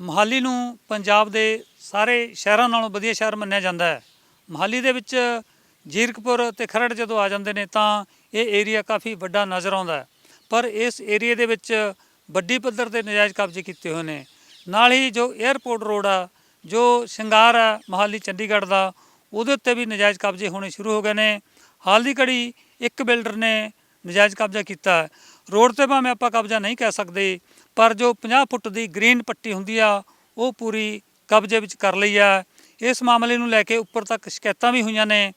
ਮੋਹਾਲੀ ਨੂੰ ਪੰਜਾਬ ਦੇ ਸਾਰੇ ਸ਼ਹਿਰਾਂ ਨਾਲੋਂ ਵਧੀਆ ਸ਼ਹਿਰ ਮੰਨਿਆ ਜਾਂਦਾ ਹੈ। ਮੋਹਾਲੀ ਦੇ ਵਿੱਚ ਜੀਰਕਪੁਰ ਤੇ ਖਰੜ ਜਦੋਂ ਆ ਜਾਂਦੇ ਨੇ ਤਾਂ ਇਹ ਏਰੀਆ ਕਾਫੀ ਵੱਡਾ ਨਜ਼ਰ ਆਉਂਦਾ ਹੈ। ਪਰ ਇਸ ਏਰੀਆ ਦੇ ਵਿੱਚ ਵੱਡੀ ਪੱਧਰ ਤੇ ਨਜਾਇਜ਼ ਕਬਜ਼ੇ ਕੀਤੇ ਹੋਏ ਨੇ। ਨਾਲ ਹੀ ਜੋ 에ਅਰਪੋਰਟ ਰੋਡ ਆ, ਜੋ ਸ਼ਿੰਗਾਰ ਆ ਮੋਹਾਲੀ ਚੰਡੀਗੜ੍ਹ ਦਾ, ਉਹਦੇ ਉੱਤੇ ਵੀ ਨਜਾਇਜ਼ ਕਬਜ਼ੇ ਹੋਣੇ ਸ਼ੁਰੂ ਹੋ ਗਏ ਨੇ। ਹਾਲ ਦੀ ਘੜੀ ਇੱਕ ਬਿਲਡਰ ਨੇ ਨਜਾਇਜ਼ ਕਬਜ਼ਾ ਕੀਤਾ ਰੋਡ ਤੇ ਭਾਵੇਂ ਆਪਾਂ ਕਬਜ਼ਾ ਨਹੀਂ ਕਹਿ ਸਕਦੇ ਪਰ ਜੋ 50 ਫੁੱਟ ਦੀ ਗ੍ਰੀਨ ਪੱਟੀ ਹੁੰਦੀ ਆ, ਉਹ ਪੂਰੀ ਕਬਜ਼ੇ ਵਿੱਚ ਕਰ ਲਈ ਆ। ਇਸ ਮਾਮਲੇ ਨੂੰ ਲੈ ਕੇ ਉੱਪਰ ਤੱਕ ਸ਼ਿਕਾਇਤਾਂ ਵੀ ਹੋਈਆਂ ਨੇ,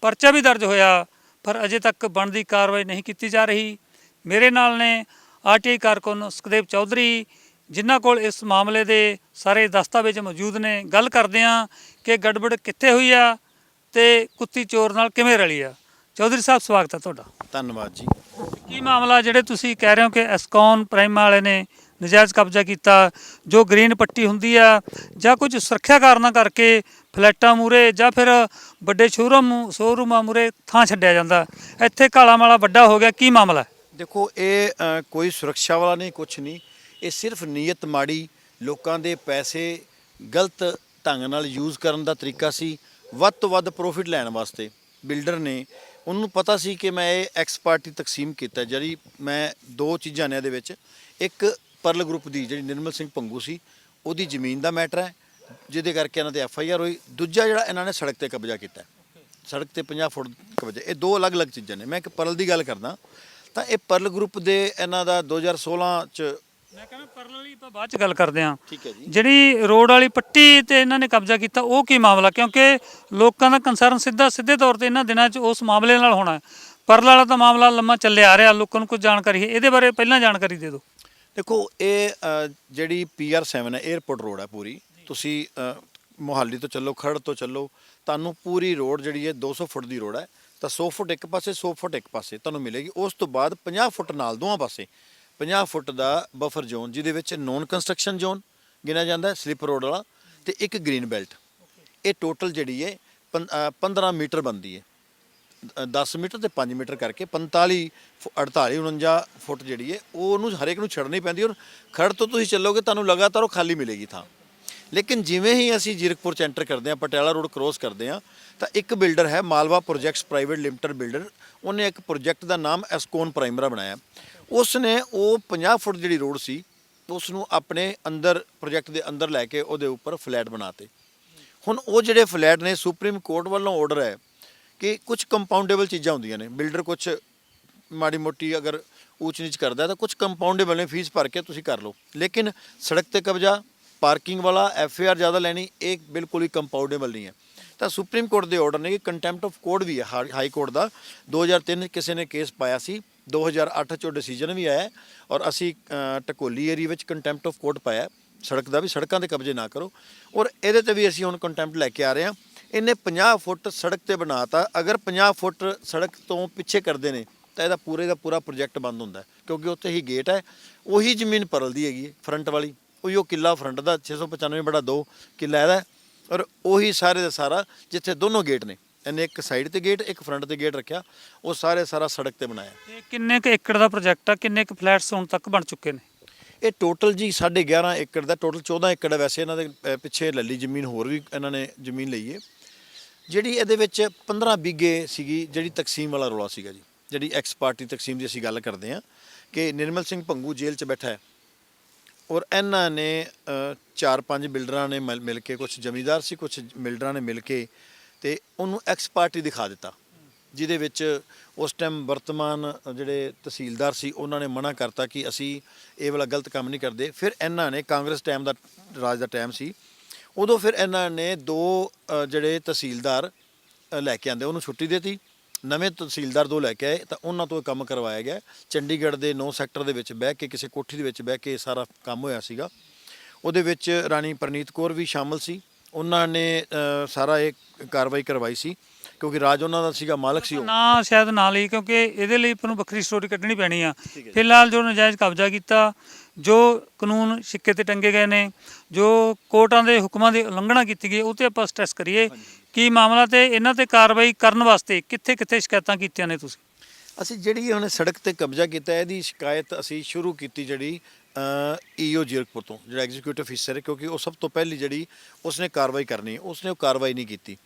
ਪਰਚਾ ਵੀ ਦਰਜ ਹੋਇਆ, ਪਰ ਅਜੇ ਤੱਕ ਬਣਦੀ ਕਾਰਵਾਈ ਨਹੀਂ ਕੀਤੀ ਜਾ ਰਹੀ। ਮੇਰੇ ਨਾਲ ਨੇ ਆਰਟੀਆਈ ਕਾਰਕੁਨ ਸੁਖਦੇਵ ਚੌਧਰੀ, ਜਿਨ੍ਹਾਂ ਕੋਲ ਇਸ ਮਾਮਲੇ ਦੇ ਸਾਰੇ ਦਸਤਾਵੇਜ਼ ਮੌਜੂਦ ਨੇ। ਗੱਲ ਕਰਦੇ ਆ ਕਿ ਗੜਬੜ ਕਿੱਥੇ ਹੋਈ ਆ ਤੇ ਕੁੱਤੀ ਚੋਰ ਨਾਲ ਕਿਵੇਂ ਰਲੀ ਆ। ਚੌਧਰੀ ਸਾਹਿਬ ਸਵਾਗਤ ਹੈ ਤੁਹਾਡਾ। ਧੰਨਵਾਦ ਜੀ। ਕੀ ਮਾਮਲਾ ਜਿਹੜੇ ਤੁਸੀਂ ਕਹਿ ਰਹੇ ਹੋ ਕਿ ਐਸਕੌਨ ਪ੍ਰਾਈਮ ਵਾਲੇ ਨੇ ਨਜਾਇਜ਼ ਕਬਜ਼ਾ ਕੀਤਾ ਜੋ ਗ੍ਰੀਨ ਪੱਟੀ ਹੁੰਦੀ ਆ ਜਾਂ ਕੁਝ ਸੁਰੱਖਿਆ ਕਾਰਨਾਂ ਕਰਕੇ ਫਲੈਟਾਂ ਮੂਰੇ ਜਾਂ ਫਿਰ ਵੱਡੇ ਸ਼ੋਰੂਮ ਸ਼ੋਰੂਮਾਂ ਮੂਰੇ ਥਾਂ ਛੱਡਿਆ ਜਾਂਦਾ? ਇੱਥੇ ਕਾਲਾ ਮਾਲਾ ਵੱਡਾ ਹੋ ਗਿਆ ਕੀ ਮਾਮਲਾ? ਦੇਖੋ ਇਹ ਅ, ਕੋਈ ਸੁਰੱਖਿਆ ਵਾਲਾ ਨਹੀਂ ਕੁਛ ਨਹੀਂ। ਇਹ ਸਿਰਫ ਨੀਅਤ ਮਾੜੀ ਲੋਕਾਂ ਦੇ ਪੈਸੇ ਗਲਤ ਢੰਗ ਨਾਲ ਯੂਜ਼ ਕਰਨ ਦਾ ਤਰੀਕਾ ਸੀ। ਵੱਧ ਤੋਂ ਵੱਧ ਪ੍ਰੋਫਿਟ ਲੈਣ ਵਾਸਤੇ ਬਿਲਡਰ ਨੇ ਉਹਨੂੰ ਪਤਾ ਸੀ ਕਿ ਮੈਂ ਇਹ ਐਕਸ ਪਾਰਟੀ ਤਕਸੀਮ ਕੀਤਾ, ਜਿਹੜੀ ਮੈਂ ਦੋ ਚੀਜ਼ਾਂ ਨੇ ਇਹਦੇ ਵਿੱਚ। ਇੱਕ ਪਰਲ ਗਰੁੱਪ ਦੀ ਜਿਹੜੀ ਨਿਰਮਲ ਸਿੰਘ ਪੰਗੂ ਸੀ, ਉਹਦੀ ਜ਼ਮੀਨ ਦਾ ਮੈਟਰ ਹੈ, ਜਿਹਦੇ ਕਰਕੇ ਇਹਨਾਂ ਤੇ ਐਫ ਆਈ ਆਰ ਹੋਈ। ਦੂਜਾ ਜਿਹੜਾ ਇਹਨਾਂ ਨੇ ਸੜਕ ਤੇ ਕਬਜ਼ਾ ਕੀਤਾ। ਸੜਕ ਤੇ 50 ਫੁੱਟ ਕਬਜ਼ਾ, ਇਹ ਦੋ ਅਲੱਗ-ਅਲੱਗ ਚੀਜ਼ਾਂ ਨੇ। ਮੈਂ ਇੱਕ ਪਰਲ ਦੀ ਗੱਲ ਕਰਦਾ। ਤਾਂ ਇਹ ਪਰਲ ਗਰੁੱਪ ਦੇ ਇਹਨਾਂ ਦਾ 2016 ਚ ਮੈਂ ਕਹਿੰਦਾ ਪਰਲ ਵਾਲੀ ਆਪਾਂ ਬਾਅਦ ਚ ਗੱਲ ਕਰਦੇ ਹਾਂ। ਠੀਕ ਹੈ ਜੀ। ਜਿਹੜੀ ਰੋਡ ਵਾਲੀ ਪੱਟੀ ਤੇ ਇਹਨਾਂ ਨੇ ਕਬਜ਼ਾ ਕੀਤਾ ਉਹ ਕੀ ਮਾਮਲਾ? ਕਿਉਂਕਿ ਲੋਕਾਂ ਦਾ ਕੰਸਰਨ ਸਿੱਧਾ ਸਿੱਧੇ ਤੌਰ ਤੇ ਇਹਨਾਂ ਦਿਨਾਂ 'ਚ ਉਸ ਮਾਮਲੇ ਨਾਲ ਹੋਣਾ ਹੈ। ਪਰਲ ਵਾਲਾ ਤਾਂ ਮਾਮਲਾ ਲੰਮਾ ਚੱਲਿਆ ਆ ਰਿਹਾ ਲੋਕਾਂ ਨੂੰ ਕੁਝ ਜਾਣਕਾਰੀ ਹੈ। ਇਹਦੇ ਬਾਰੇ ਪਹਿਲਾਂ ਜਾਣਕਾਰੀ ਦੇ ਦਿਓ। ਦੇਖੋ ਇਹ ਅ, ਜਿਹੜੀ ਪੀਆਰ 7 ਹੈ 에어ਪੋਰਟ ਰੋਡ ਹੈ ਪੂਰੀ। ਤੁਸੀਂ ਅ, ਮੋਹਾਲੀ ਤੋਂ ਚੱਲੋ ਖਰੜ ਤੋਂ ਚੱਲੋ ਤੁਹਾਨੂੰ ਪੂਰੀ ਰੋਡ ਜਿਹੜੀ ਹੈ 200 ਫੁੱਟ ਦੀ ਰੋਡ ਹੈ। ਤਾਂ 100 ਫੁੱਟ ਇੱਕ ਪਾਸੇ 100 ਫੁੱਟ ਇੱਕ ਪਾਸੇ ਤੁਹਾਨੂੰ ਮਿਲੇਗੀ। ਉਸ ਤੋਂ ਬਾਅਦ 50 ਫੁੱਟ ਨਾਲ ਦੋਵਾਂ ਪਾਸੇ। 50 ਫੁੱਟ ਦਾ ਬਫਰ ਜ਼ੋਨ ਜਿਹਦੇ ਵਿੱਚ ਨੋਨ ਕੰਸਟਰਕਸ਼ਨ ਜ਼ੋਨ ਗਿਣਿਆ ਜਾਂਦਾ ਹੈ ਸਲਿੱਪ ਰੋਡ ਵਾਲਾ ਤੇ ਇੱਕ ਗ੍ਰੀਨ ਬੈਲਟ ਇਹ ਟੋਟਲ ਜਿਹੜੀ ਹੈ ਪੰ- ਅ, 15 ਮੀਟਰ ਬਣਦੀ ਹੈ। ਅ, 10 ਮੀਟਰ ਤੇ 5 ਮੀਟਰ ਕਰਕੇ 45 ਫੁ- 48 49 ਫੁੱਟ ਜਿਹੜੀ ਹੈ ਉਹ ਉਹਨੂੰ ਹਰੇਕ ਨੂੰ ਛੱਡਣੀ ਪੈਂਦੀ ਔਰ ਖੜ ਤੋਂ ਤੁਸੀਂ ਚੱਲੋਗੇ ਤੁਹਾਨੂੰ ਲਗਾਤਾਰ ਉਹ ਖਾਲੀ ਮਿਲੇਗੀ ਥਾਂ। ਲੇਕਿਨ ਜਿਵੇਂ ਹੀ ਅਸੀਂ ਜੀਰਕਪੁਰ ਚ ਐਂਟਰ ਕਰਦੇ ਹਾਂ ਪਟਿਆਲਾ ਰੋਡ ਕ੍ਰੋਸ ਕਰਦੇ ਹਾਂ ਤਾਂ ਇੱਕ ਬਿਲਡਰ ਹੈ Malwa projects private limited builder ਉਹਨੇ ਇੱਕ ਪ੍ਰੋਜੈਕਟ ਦਾ ਨਾਮ ਐਸਕੋਨ ਪ੍ਰਾਈਮਰਾ ਬਣਾਇਆ। ਉਸ ਨੇ ਉਹ 50 ਫੁੱਟ ਜਿਹੜੀ ਰੋਡ ਸੀ ਉਸ ਨੂੰ ਆਪਣੇ ਅੰਦਰ ਪ੍ਰੋਜੈਕਟ ਦੇ ਅੰਦਰ ਲੈ ਕੇ ਉਹਦੇ ਉੱਪਰ ਫਲੈਟ ਬਣਾਤੇ। ਹੁਣ ਉਹ ਜਿਹੜੇ ਫਲੈਟ ਨੇ ਸੁਪਰੀਮ ਕੋਰਟ ਵੱਲੋਂ ਆਰਡਰ ਹੈ ਕਿ ਕੁਝ ਕੰਪਾਊਂਡੇਬਲ ਚੀਜ਼ਾਂ ਹੁੰਦੀਆਂ ਨੇ। ਬਿਲਡਰ ਕੁਝ ਮਾੜੀ ਮੋਟੀ ਅਗਰ ਉੱਚ ਨੀਚ ਕਰਦਾ ਤਾਂ ਕੁਝ ਕੰਪਾਊਂਡੇਬਲ ਨੇ ਫੀਸ ਭਰ ਕੇ ਤੁਸੀਂ ਕਰ ਲਓ। ਲੇਕਿਨ ਸੜਕ ਤੇ ਕਬਜ਼ਾ ਪਾਰਕਿੰਗ ਵਾਲਾ ਐਫ ਆਰ ਜ਼ਿਆਦਾ ਲੈਣੀ, ਇਹ ਬਿਲਕੁਲ ਹੀ ਕੰਪਾਊਂਡੇਬਲ ਨਹੀਂ ਹੈ। ਤਾਂ ਸੁਪਰੀਮ ਕੋਰਟ ਦੇ ਆਰਡਰ ਨੇ ਕਿ ਕੰਟੈਂਪਟ ਆਫ ਕੋਰਟ ਵੀ ਹੈ, ਹਾ- ਹਾਈ ਕੋਰਟ ਦਾ। 2003 ਕਿਸੇ ਨੇ ਕੇਸ ਪਾਇਆ ਸੀ। 2008 ਚੋਂ ਡਿਸੀਜਨ ਵੀ ਆਇਆ ਔਰ ਅਸੀਂ ਟਕੋਲੀ ਏਰੀਆ ਵਿੱਚ ਕੰਟੈਂਪਟ ਆਫ ਕੋਰਟ ਪਾਇਆ ਸੜਕ ਦਾ ਵੀ, ਸੜਕਾਂ ਦੇ ਕਬਜ਼ੇ ਨਾ ਕਰੋ। ਔਰ ਇਹਦੇ ਤੇ ਵੀ ਅਸੀਂ ਹੁਣ ਕੰਟੈਂਪਟ ਲੈ ਕੇ ਆ ਰਹੇ ਹਾਂ। ਇਹਨੇ 50 ਫੁੱਟ ਸੜਕ ਤੇ ਬਣਾਤਾ। ਅਗਰ 50 ਫੁੱਟ ਸੜਕ ਤੋਂ ਪਿੱਛੇ ਕਰਦੇ ਨੇ, ਤਾਂ ਇਹਦਾ ਪੂਰੇ ਦਾ ਪੂਰਾ ਪ੍ਰੋਜੈਕਟ ਬੰਦ ਹੁੰਦਾ ਕਿਉਂਕਿ ਉੱਥੇ ਹੀ ਗੇਟ ਹੈ। ਉਹੀ ਜ਼ਮੀਨ ਪਰਲ ਦੀ ਹੈਗੀ ਹੈ ਫਰੰਟ ਵਾਲੀ। ਉਹੀ ਉਹ ਕਿੱਲਾ ਫਰੰਟ ਦਾ 695 ਬੜਾ 2 ਕਿੱਲਾ ਇਹਦਾ ਔਰ ਉਹੀ ਸਾਰੇ ਦਾ ਸਾਰਾ ਜਿੱਥੇ ਦੋਨੋਂ ਗੇਟ ਨੇ। ਇਹਨੇ ਇੱਕ ਸਾਈਡ ਤੇ ਗੇਟ ਇੱਕ ਫਰੰਟ ਤੇ ਗੇਟ ਰੱਖਿਆ। ਉਹ ਸਾਰੇ ਸਾਰਾ ਸੜਕ ਤੇ ਬਣਾਇਆ। ਤੇ ਕਿੰਨੇ ਕੁ ਏਕੜ ਦਾ ਪ੍ਰੋਜੈਕਟ ਆ? ਕਿੰਨੇ ਕੁ ਫਲੈਟਸ ਹੁਣ ਤੱਕ ਬਣ ਚੁੱਕੇ ਨੇ? ਇਹ ਟੋਟਲ ਜੀ 11.5 ਏਕੜ ਦਾ ਟੋਟਲ 14 ਏਕੜ ਹੈ ਵੈਸੇ ਇਹਨਾਂ ਦੇ ਪਿੱਛੇ ਲੱਲੀ ਜ਼ਮੀਨ ਹੋਰ ਵੀ ਇਹਨਾਂ ਨੇ ਜ਼ਮੀਨ ਲਈ ਹੈ ਜਿਹੜੀ ਇਹਦੇ ਵਿੱਚ 15 ਬਿੱਗੇ ਸੀਗੀ ਜਿਹੜੀ ਤਕਸੀਮ ਵਾਲਾ ਰੌਲਾ ਸੀਗਾ ਜੀ। ਜਿਹੜੀ ਐਕਸ ਪਾਰਟੀ ਤਕਸੀਮ ਦੀ ਅਸੀਂ ਗੱਲ ਕਰਦੇ ਹਾਂ ਕਿ ਨਿਰਮਲ ਸਿੰਘ ਭੰਗੂ ਜੇਲ੍ਹ 'ਚ ਬੈਠਾ ਹੈ। ਔਰ ਇਹਨਾਂ ਨੇ ਚਾਰ ਪੰਜ ਬਿਲਡਰਾਂ ਨੇ ਮਿਲ ਕੇ ਕੁਝ ਜ਼ਮੀਂਦਾਰ ਸੀ ਕੁਝ ਬਿਲਡਰਾਂ ਨੇ ਮਿਲ ਕੇ ਉਹਨੂੰ ਐਕਸ ਪਾਰਟੀ ਦਿਖਾ ਦਿੱਤਾ, ਜਿਹਦੇ ਵਿੱਚ ਉਸ ਟਾਈਮ ਵਰਤਮਾਨ ਜਿਹੜੇ ਤਹਿਸੀਲਦਾਰ ਸੀ, ਉਹਨਾਂ ਨੇ ਮਨਾ ਕਰਤਾ ਕਿ ਅਸੀਂ ਇਹ ਵਾਲਾ ਗਲਤ ਕੰਮ ਨਹੀਂ ਕਰਦੇ। ਫਿਰ ਇਹਨਾਂ ਨੇ ਕਾਂਗਰਸ ਟਾਈਮ ਦਾ, ਰਾਜ ਦਾ ਟਾਈਮ ਸੀ। ਉਦੋਂ ਫਿਰ ਇਹਨਾਂ ਨੇ ਦੋ ਜਿਹੜੇ ਤਹਿਸੀਲਦਾਰ ਲੈ ਕੇ ਆਂਦੇ ਉਹਨੂੰ ਛੁੱਟੀ ਦਿੱਤੀ। ਨਵੇਂ ਤਹਿਸੀਲਦਾਰ ਦੋ ਲੈ ਕੇ ਆਏ, ਤਾਂ ਉਹਨਾਂ ਤੋਂ ਇਹ ਕੰਮ ਕਰਵਾਇਆ ਗਿਆ। ਚੰਡੀਗੜ੍ਹ ਦੇ 9 ਸੈਕਟਰ ਦੇ ਵਿੱਚ ਬਹਿ ਕੇ, ਕਿਸੇ ਕੋਠੀ ਦੇ ਵਿੱਚ ਬਹਿ ਕੇ ਇਹ ਸਾਰਾ ਕੰਮ ਹੋਇਆ ਸੀਗਾ। ਉਹਦੇ ਵਿੱਚ ਰਾਣੀ ਪ੍ਰਨੀਤ ਕੌਰ ਵੀ ਸ਼ਾਮਲ ਸੀ। ਉਹਨਾਂ ਨੇ ਅ, ਸਾਰਾ ਇਹ ਕਾਰਵਾਈ ਕਰਵਾਈ ਸੀ ਕਿਉਂਕਿ ਰਾਜ ਉਹਨਾਂ ਦਾ ਸੀਗਾ ਮਾਲਕ ਸੀ ਉਹ। ਨਾ ਸ਼ਾਇਦ ਨਾ ਲਈ ਕਿਉਂਕਿ ਇਹਦੇ ਲਈ ਆਪਾਂ ਨੂੰ ਵੱਖਰੀ ਸਟੋਰੀ ਕੱਢਣੀ ਪੈਣੀ ਆ। ਫਿਲਹਾਲ ਜੋ ਨਜਾਇਜ਼ ਕਬਜ਼ਾ ਕੀਤਾ ਜੋ ਕਾਨੂੰਨ ਸਿੱਕੇ ਤੇ ਟੰਗੇ ਗਏ ਨੇ ਜੋ ਕੋਰਟਾਂ ਦੇ ਹੁਕਮਾਂ ਦੀ ਉਲੰਘਣਾ ਕੀਤੀ ਗਈ ਉਹ ਤੇ ਆਪਾਂ ਸਟ੍ਰੈਸ ਕਰੀਏ। ਕੀ ਮਾਮਲਾ ਤੇ ਇਹਨਾਂ ਤੇ ਕਾਰਵਾਈ ਕਰਨ ਵਾਸਤੇ ਕਿੱਥੇ ਕਿੱਥੇ ਸ਼ਿਕਾਇਤਾਂ ਕੀਤੀਆਂ ਨੇ ਤੁਸੀਂ? ਅਸੀਂ ਜਿਹੜੀ ਹੁਣ ਸੜਕ ਤੇ ਕਬਜ਼ਾ ਕੀਤਾ ਇਹਦੀ ਸ਼ਿਕਾਇਤ ਅਸੀਂ ਸ਼ੁਰੂ ਕੀਤੀ ਜਿਹੜੀ ਈਓ ਜੀਰਕਪੁਰ ਤੋਂ, ਜਿਹੜਾ ਐਗਜ਼ੀਕਿਊਟਿਵ ਅਫੀਸਰ ਹੈ, ਕਿਉਂਕਿ ਉਹ ਸਭ ਤੋਂ ਪਹਿਲੀ ਜਿਹੜੀ ਉਸਨੇ ਕਾਰਵਾਈ ਕਰਨੀ ਹੈ ਉਸਨੇ ਉਹ ਕਾਰਵਾਈ ਨਹੀਂ ਕੀਤੀ।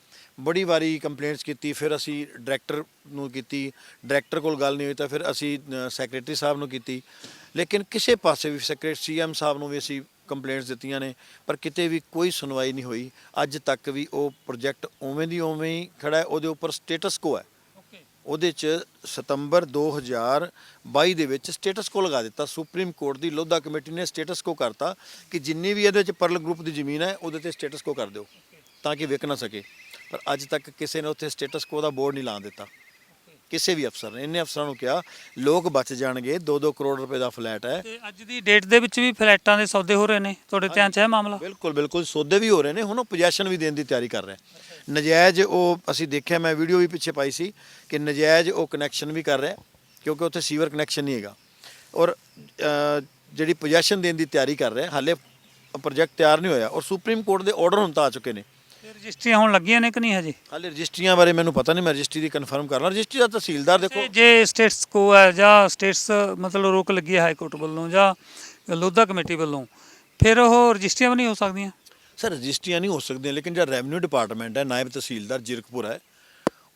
ਬੜੀ ਵਾਰੀ ਕੰਪਲੇਂਟਸ ਕੀਤੀ, ਫਿਰ ਅਸੀਂ ਡਾਇਰੈਕਟਰ ਨੂੰ ਕੀਤੀ ਡਾਇਰੈਕਟਰ ਕੋਲ ਗੱਲ ਨਹੀਂ ਹੋਈ ਤਾਂ ਫਿਰ ਅਸੀਂ ਸੈਕਟਰੀ ਸਾਹਿਬ ਨੂੰ ਕੀਤੀ। ਲੇਕਿਨ ਕਿਸੇ ਪਾਸੇ ਵੀ ਸੈਕਟਰੀ ਸੀਐਮ ਸਾਹਿਬ ਨੂੰ ਵੀ ਅਸੀਂ ਕੰਪਲੇਂਟਸ ਦਿੱਤੀਆਂ ਨੇ, ਪਰ ਕਿਤੇ ਵੀ ਕੋਈ ਸੁਣਵਾਈ ਨਹੀਂ ਹੋਈ। ਅੱਜ ਤੱਕ ਵੀ ਉਹ ਪ੍ਰੋਜੈਕਟ ਉਵੇਂ ਦੀ ਉਵੇਂ ਹੀ ਖੜਾ ਹੈ, ਉਹਦੇ ਉੱਪਰ ਸਟੇਟਸ ਕੋ ਹੈ। ਉਹਦੇ ਚ ਸਤੰਬਰ 2022 ਦੇ ਵਿੱਚ ਸਟੇਟਸ ਕੋ ਲਗਾ ਦਿੱਤਾ। ਸੁਪਰੀਮ ਕੋਰਟ ਦੀ ਲੋਧਾ ਕਮੇਟੀ ਨੇ ਸਟੇਟਸ ਕੋ ਕਰਤਾ ਕਿ ਜਿੰਨੀ ਵੀ ਇਹਦੇ ਚ ਪਰਲ ਗਰੁੱਪ ਦੀ ਜ਼ਮੀਨ ਹੈ ਉਹਦੇ ਤੇ ਸਟੇਟਸ ਕੋ ਕਰ ਦਿਓ ਤਾਂ ਕਿ ਵਿਕ ਨਾ ਸਕੇ। ਪਰ ਅੱਜ ਤੱਕ ਕਿਸੇ ਨੇ ਉੱਥੇ ਸਟੇਟਸ ਕੋ ਦਾ ਬੋਰਡ ਨਹੀਂ ਲਾਉਣ ਦਿੱਤਾ। ਕਿਸੇ ਵੀ ਅਫਸਰ ਨੇ ਇੰਨੇ ਅਫਸਰਾਂ ਨੂੰ ਕਿਹਾ ਲੋਕ ਬਚ ਜਾਣਗੇ 2-2 ਕਰੋੜ ਰੁਪਏ ਦਾ ਫਲੈਟ ਹੈ। ਤੇ ਅੱਜ ਦੀ ਡੇਟ ਦੇ ਵਿੱਚ ਵੀ ਫਲੈਟਾਂ ਦੇ ਸੌਦੇ ਹੋ ਰਹੇ ਨੇ? ਤੁਹਾਡੇ ਧਿਆਨ 'ਚ ਹੈ ਮਾਮਲਾ? ਬਿਲਕੁਲ ਬਿਲਕੁਲ ਸੌਦੇ ਵੀ ਹੋ ਰਹੇ ਨੇ। ਹੁਣ ਉਹ ਪੋਜੈਸ਼ਨ ਵੀ ਦੇਣ ਦੀ ਤਿਆਰੀ ਕਰ ਰਿਹਾ ਨਜਾਇਜ਼ ਉਹ ਅਸੀਂ ਦੇਖਿਆ ਮੈਂ ਵੀਡੀਓ ਵੀ ਪਿੱਛੇ ਪਾਈ ਸੀ ਕਿ ਨਜਾਇਜ਼ ਉਹ ਕਨੈਕਸ਼ਨ ਵੀ ਕਰ ਰਿਹਾ ਕਿਉਂਕਿ ਉੱਥੇ ਸੀਵਰ ਕਨੈਕਸ਼ਨ ਨਹੀਂ ਹੈਗਾ। ਔਰ ਜਿਹੜੀ ਪੋਜੈਸ਼ਨ ਦੇਣ ਦੀ ਤਿਆਰੀ ਕਰ ਰਿਹਾ ਹਾਲੇ ਪ੍ਰੋਜੈਕਟ ਤਿਆਰ ਨਹੀਂ ਹੋਇਆ। ਔਰ ਸੁਪਰੀਮ ਕੋਰਟ ਦੇ ਆਰਡਰ ਹੁਣ ਤਾਂ ਆ ਚੁੱਕੇ ਨੇ। ਰਜਿਸਟਰੀਆਂ ਹੋਣ ਲੱਗੀਆਂ ਨੇ ਕਿ ਨਹੀਂ ਹਜੇ? ਹਾਲੇ ਰਜਿਸਟਰੀਆਂ ਬਾਰੇ ਮੈਨੂੰ ਪਤਾ ਨਹੀਂ ਮੈਂ ਰਜਿਸਟਰੀ ਦੀ ਕਨਫਰਮ ਕਰ ਲਾਂ। ਰਜਿਸਟਰੀ ਦਾ ਤਹਿਸੀਲਦਾਰ ਦੇਖੋ। ਜੇ ਸਟੇਟਸ ਕੋ ਹੈ ਜਾਂ ਸਟੇਟਸ ਮਤਲਬ ਰੋਕ ਲੱਗੀ ਹੈ ਹਾਈ ਕੋਰਟ ਵੱਲੋਂ ਜਾਂ ਲੋਧਾ ਕਮੇਟੀ ਵੱਲੋਂ ਫਿਰ ਉਹ ਰਜਿਸਟਰੀਆਂ ਵੀ ਨਹੀਂ ਹੋ ਸਕਦੀਆਂ? ਸਰ ਰਜਿਸਟਰੀਆਂ ਨਹੀਂ ਹੋ ਸਕਦੀਆਂ ਲੇਕਿਨ ਜਿਹੜਾ ਰੈਵਨਿਊ ਡਿਪਾਰਟਮੈਂਟ ਹੈ ਨਾਇਬ ਤਹਿਸੀਲਦਾਰ ਜਿਰਕਪੁਰ ਹੈ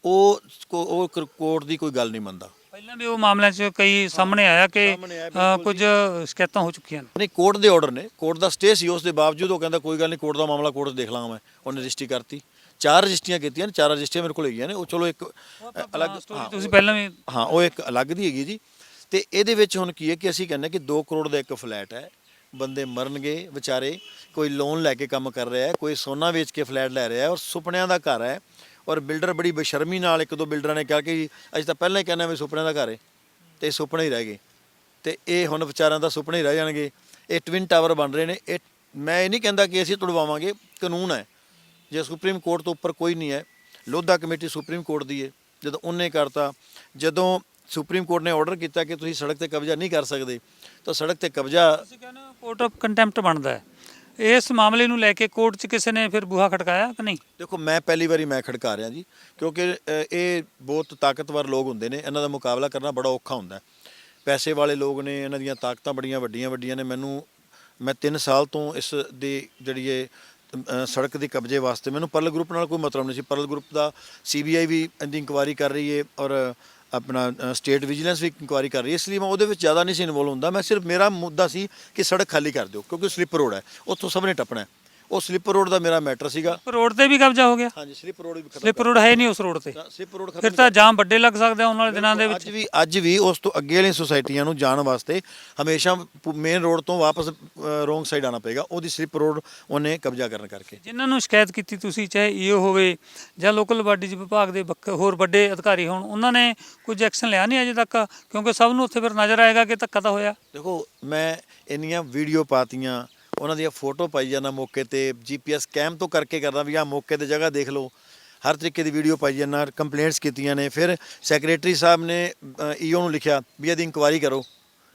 ਉਹ ਕੋ- ਉਹ ਕ- ਕੋਰਟ ਦੀ ਕੋਈ ਗੱਲ ਨਹੀਂ ਮੰਨਦਾ। ਪਹਿਲਾਂ ਵੀ ਉਹ ਮਾਮਲਿਆਂ 'ਚ ਕਈ ਸਾਹਮਣੇ ਆਇਆ ਕਿ ਅ, ਕੁਝ ਸ਼ਿਕਾਇਤਾਂ ਹੋ ਚੁੱਕੀਆਂ ਨੇ। ਨਹੀਂ ਕੋਰਟ ਦੇ ਆਰਡਰ ਨੇ। ਕੋਰਟ ਦਾ ਸਟੇ ਸੀ ਉਸ ਦੇ ਬਾਵਜੂਦ ਉਹ ਕਹਿੰਦਾ ਕੋਈ ਗੱਲ ਨਹੀਂ ਕੋਰਟ ਦਾ ਮਾਮਲਾ ਕੋਰਟ 'ਚ ਦੇਖ ਲਾਂਗਾ ਮੈਂ। ਉਹਨੇ ਰਜਿਸਟਰੀ ਕਰਤੀ। ਚਾਰ ਰਜਿਸਟਰੀਆਂ ਕੀਤੀਆਂ ਨੇ ਚਾਰ ਰਜਿਸਟਰੀਆਂ ਮੇਰੇ ਕੋਲ ਹੈਗੀਆਂ ਨੇ। ਉਹ ਚਲੋ ਇੱਕ ਅ, ਅਲੱਗ ਹਾਂ, ਤੁਸੀਂ ਪਹਿਲਾਂ ਵੀ ਹਾਂ ਉਹ ਇੱਕ ਅਲੱਗ ਦੀ ਹੈਗੀ ਜੀ। ਤੇ ਇਹਦੇ ਵਿੱਚ ਹੁਣ ਕੀ ਹੈ ਕਿ ਅਸੀਂ ਕਹਿੰਦੇ ਕਿ 2 ਕਰੋੜ ਦਾ ਇੱਕ ਫਲੈਟ ਹੈ। ਬੰਦੇ ਮਰਨਗੇ ਵਿਚਾਰੇ, ਕੋਈ ਲੋਨ ਲੈ ਕੇ ਕੰਮ ਕਰ ਰਿਹਾ ਹੈ, ਕੋਈ ਸੋਨਾ ਵੇਚ ਕੇ ਫਲੈਟ ਲੈ ਰਿਹਾ ਹੈ ਔਰ ਸੁਪਨਿਆਂ ਦਾ ਘਰ ਹੈ ਔਰ ਬਿਲਡਰ ਬੜੀ ਬੇਸ਼ਰਮੀ ਨਾਲ ਇੱਕ ਦੋ ਬਿਲਡਰਾਂ ਨੇ ਕਿਹਾ ਕਿ ਅਸੀਂ ਤਾਂ ਪਹਿਲਾਂ ਹੀ ਕਹਿੰਦੇ ਵੀ ਸੁਪਨਿਆਂ ਦਾ ਘਰ ਹੈ ਤੇ ਇਹ ਸੁਪਨੇ ਹੀ ਰਹਿ ਗਏ ਤੇ ਇਹ ਹੁਣ ਵਿਚਾਰਾਂ ਦਾ ਸੁਪਨੇ ਹੀ ਰਹਿ ਜਾਣਗੇ। ਇਹ ਟਵਿਨ ਟਾਵਰ ਬਣ ਰਹੇ ਨੇ, ਇਹ ਮੈਂ ਇਹ ਨਹੀਂ ਕਹਿੰਦਾ ਕਿ ਅਸੀਂ ਤੁੜਵਾਵਾਂਗੇ, ਕਾਨੂੰਨ ਹੈ। ਜੇ ਸੁਪਰੀਮ ਕੋਰਟ ਤੋਂ ਉੱਪਰ ਕੋਈ ਨਹੀਂ ਹੈ, ਲੋਧਾ ਕਮੇਟੀ ਸੁਪਰੀਮ ਕੋਰਟ ਦੀ ਹੈ। ਜਦੋਂ ਉਹਨੇ ਕਰਤਾ, ਜਦੋਂ ਸੁਪਰੀਮ ਕੋਰਟ ਨੇ ਆਰਡਰ ਕੀਤਾ ਕਿ ਤੁਸੀਂ ਸੜਕ ਤੇ ਕਬਜ਼ਾ ਨਹੀਂ ਕਰ ਸਕਦੇ ਤਾਂ ਸੜਕ ਤੇ ਕਬਜ਼ਾ ਤੁਸੀਂ ਕਹਿੰਦੇ ਕੋਰਟ ਆਫ ਕੰਟੈਂਪਟ ਬਣਦਾ ਹੈ। ਇਸ ਮਾਮਲੇ ਨੂੰ ਲੈ ਕੇ ਕੋਰਟ 'ਚ ਕਿਸੇ ਨੇ ਫਿਰ ਬੂਹਾ ਖਟਕਾਇਆ ਕਿ ਨਹੀਂ? ਦੇਖੋ ਮੈਂ ਪਹਿਲੀ ਵਾਰੀ ਮੈਂ ਖੜਕਾ ਰਿਹਾ ਜੀ ਕਿਉਂਕਿ ਅ, ਇਹ ਬਹੁਤ ਤਾਕਤਵਰ ਲੋਕ ਹੁੰਦੇ ਨੇ ਇਹਨਾਂ ਦਾ ਮੁਕਾਬਲਾ ਕਰਨਾ ਬੜਾ ਔਖਾ ਹੁੰਦਾ ਹੈ। ਪੈਸੇ ਵਾਲੇ ਲੋਕ ਨੇ ਇਹਨਾਂ ਦੀਆਂ ਤਾਕਤਾਂ ਬੜੀਆਂ ਵੱਡੀਆਂ ਵੱਡੀਆਂ ਨੇ ਮੈਨੂੰ ਮੈਂ 3 ਸਾਲ ਤੋਂ ਇਸ ਦੀ ਜਿਹੜੀ ਇਹ ਅ, ਸੜਕ ਦੇ ਕਬਜ਼ੇ ਵਾਸਤੇ ਮੈਨੂੰ ਪਰਲ ਗਰੁੱਪ ਨਾਲ ਕੋਈ ਮਤਲਬ ਨਹੀਂ ਸੀ। ਪਰਲ ਗਰੁੱਪ ਦਾ ਸੀਬੀਆਈ ਵੀ ਇਹਦੀ ਇਨਕੁਆਇਰੀ ਕਰ ਰਹੀ ਹੈ ਔਰ ਆਪਣਾ ਸਟੇਟ ਵਿਜੀਲੈਂਸ ਵੀ ਇਨਕੁਆਇਰੀ ਕਰ ਰਹੀ ਹੈ। ਇਸ ਲਈ ਮੈਂ ਉਹਦੇ ਵਿੱਚ ਜ਼ਿਆਦਾ ਨਹੀਂ ਸੀ ਇਨਵੋਲ ਹੁੰਦਾ। ਮੈਂ ਸਿਰਫ ਮੇਰਾ ਮੁੱਦਾ ਸੀ ਕਿ ਸੜਕ ਖਾਲੀ ਕਰ ਦਿਓ, ਕਿਉਂਕਿ ਸਲਿੱਪ ਰੋਡ ਹੈ। ਉੱਥੋਂ ਸਭ ਨੇ ਟੱਪਣਾ ਹੈ। ਉਹ ਸਲਿੱਪ ਰੋਡ ਦਾ ਮੇਰਾ ਮੈਟਰ ਸੀਗਾ। ਰੋਡ ਤੇ ਵੀ ਕਬਜ਼ਾ ਹੋ ਗਿਆ। ਹਾਂਜੀ ਸਲਿੱਪ ਰੋਡ ਵੀ ਖਤਮ ਸਲਿੱਪ ਰੋਡ ਹੈ ਨਹੀਂ ਉਸ ਰੋਡ ਤੇ। ਸਲਿੱਪ ਰੋਡ ਫਿਰ ਤਾਂ ਜਾਮ ਵੱਡੇ ਲੱਗ ਸਕਦੇ ਆ ਆਉਣ ਵਾਲੇ ਦਿਨਾਂ ਦੇ ਵਿੱਚ। ਅੱਜ ਵੀ ਅੱਜ ਵੀ ਉਸ ਤੋਂ ਅੱਗੇ ਵਾਲੀਆਂ ਸੁਸਾਇਟੀਆਂ ਨੂੰ ਜਾਣ ਵਾਸਤੇ ਹਮੇਸ਼ਾ ਮੇਨ ਰੋਡ ਤੋਂ ਵਾਪਸ ਰੋਂਗ ਸਾਈਡ ਆਣਾ ਪਏਗਾ। ਉਹਦੀ ਸਲਿੱਪ ਰੋਡ ਉਹਨੇ ਕਬਜ਼ਾ ਕਰਨ ਕਰਕੇ। ਜਿਨ੍ਹਾਂ ਨੂੰ ਸ਼ਿਕਾਇਤ ਕੀਤੀ ਤੁਸੀਂ ਚਾਹੇ ਈਓ ਹੋਵੇ ਜਾਂ ਲੋਕਲ ਬਾਡੀਜ਼ ਵਿਭਾਗ ਦੇ ਵੱਖ- ਹੋਰ ਵੱਡੇ ਅਧਿਕਾਰੀ ਹੋਣ ਉਹਨਾਂ ਨੇ ਕੁਝ ਐਕਸ਼ਨ ਲਿਆ ਨਹੀਂ ਅਜੇ ਤੱਕ? ਕਿਉਂਕਿ ਸਭ ਨੂੰ ਉੱਥੇ ਫਿਰ ਨਜ਼ਰ ਆਏਗਾ ਕਿ ਧੱਕਾ ਤਾਂ ਹੋਇਆ। ਦੇਖੋ ਮੈਂ ਇੰਨੀਆਂ ਵੀਡੀਓ ਪਾਤੀਆਂ ਉਹਨਾਂ ਦੀਆਂ ਫੋਟੋ ਪਾਈ ਜਾਂਦਾ ਮੌਕੇ ਤੇ ਜੀਪੀਐਸ ਕੈਮ ਤੋਂ ਕਰਕੇ ਕਰਦਾ ਵੀ ਆ ਮੌਕੇ ਤੇ ਜਗ੍ਹਾ ਦੇਖ ਲਓ। ਹਰ ਤਰੀਕੇ ਦੀ ਵੀਡੀਓ ਪਾਈ ਜਾਂਦਾ ਕੰਪਲੇਂਟਸ ਕੀਤੀਆਂ ਨੇ। ਫਿਰ ਸੈਕਟਰੀ ਸਾਹਿਬ ਨੇ ਈਓ ਨੂੰ ਲਿਖਿਆ ਵੀ ਇਹਦੀ ਇਨਕੁਆਇਰੀ ਕਰੋ।